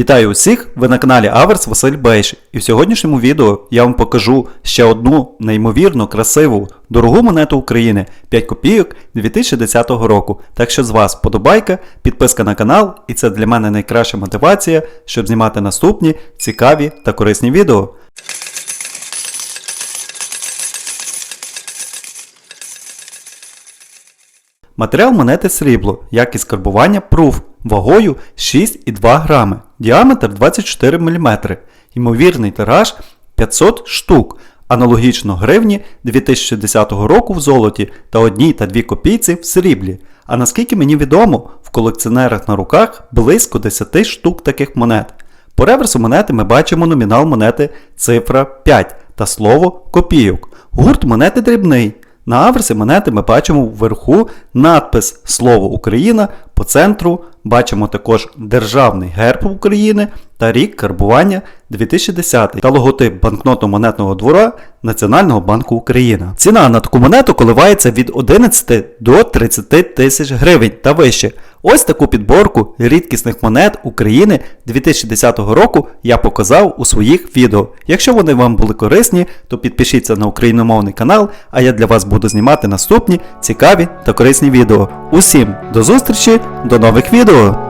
Вітаю усіх! Ви на каналі Аверс Василь Бейш. І в сьогоднішньому відео я вам покажу ще одну неймовірно красиву дорогу монету України 5 копійок 2010 року. Так що з вас подобайка, підписка на канал, і це для мене найкраща мотивація, щоб знімати наступні цікаві та корисні відео. Матеріал монети срібло, якість карбування пруф, вагою 6,2 грами, діаметр 24 мм, ймовірний тираж 500 штук, аналогічно гривні 2010 року в золоті та 1 та 2 копійці в сріблі. А наскільки мені відомо, в колекціонерах на руках близько 10 штук таких монет. По реверсу монети ми бачимо номінал монети цифра 5 та слово копійок. Гурт монети дрібний. На аверсі монети ми бачимо вверху надпис Слово Україна, по центру бачимо також Державний герб України та рік карбування 2010 та логотип банкнотно-монетного двора Національного банку України. Ціна на таку монету коливається від 11 до 30 тисяч гривень та вище. Ось таку підборку рідкісних монет України 2010 року я показав у своїх відео. Якщо вони вам були корисні, то підпишіться на україномовний канал, а я для вас буду знімати наступні цікаві та корисні відео. Усім до зустрічі, до нових відео!